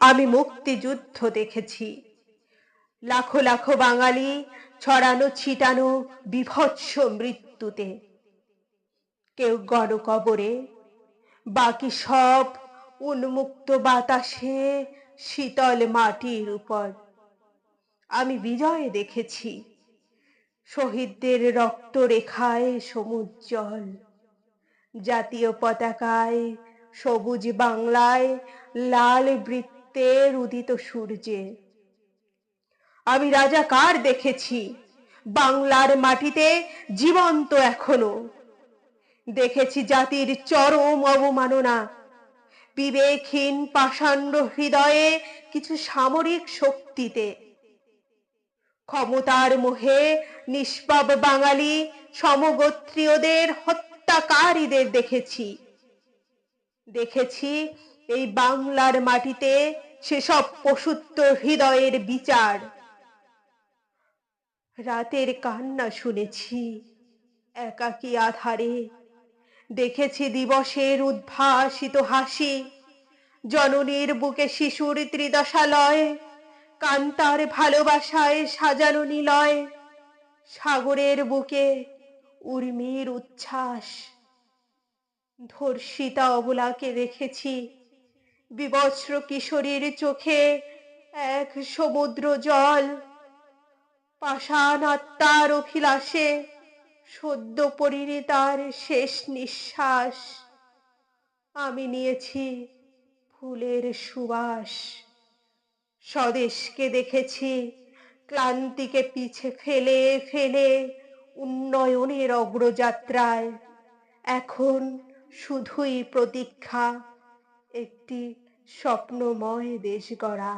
আমি মুক্তিযুদ্ধ দেখেছি। লাখো লাখো বাঙালি ছড়ানো ছিটানো বিভৎস মৃত্যুতে। কেউ গণকবরে, বাকি সব উন্মুক্ত বাতাসে শীতল মাটির উপর। আমি বিজয় দেখেছি শহীদদের রক্ত রেখায় সমুজ্জ্বল। জাতীয় পতাকায় সবুজ বাংলায় লাল বৃত্তের উদিত সূর্যে আমি রাজাকার দেখেছি? বাংলার মাটিতে জীবন্ত এখনও। দেখেছি জাতির চরম অবমাননা। বিবেকহীন পাষাণ্ড হৃদয়ে কিছু সামরিক শক্তিতে। ক্ষমতার মোহে নিষ্পাপ বাঙালি সমগোত্রীয়দের হত্যাকারীদের দেখেছি। দেখেছি এই বাংলার মাটিতে সেসব পশুত্ব হৃদয়ের বিচার। রাতের কান্না শুনেছি, একাকী আধারে। দেখেছি দিবসের উদ্ভাসিত হাসি, জননীর বুকে শিশুর ত্রিদশালয়, কান্তার ভালোবাসায় সাজানো নিলয়, সাগরের বুকে উর্মির উচ্ছ্বাস। ধর্ষিতা অবলাকে দেখেছি বিবস্ত্র কিশোরীর চোখে এক সমুদ্র জল। পাষাণ আত্মার অভিলাষে সদ্য পরিণীতার শেষ নিঃশ্বাস। আমি নিয়েছি ফুলের সুবাস। স্বদেশকে দেখেছি ক্লান্তিকে পিছে ফেলে ফেলে উন্নয়নের অগ্রযাত্রায়। এখন শুধুই প্রতীক্ষা। একটি স্বপ্নময় দেশ গড়া।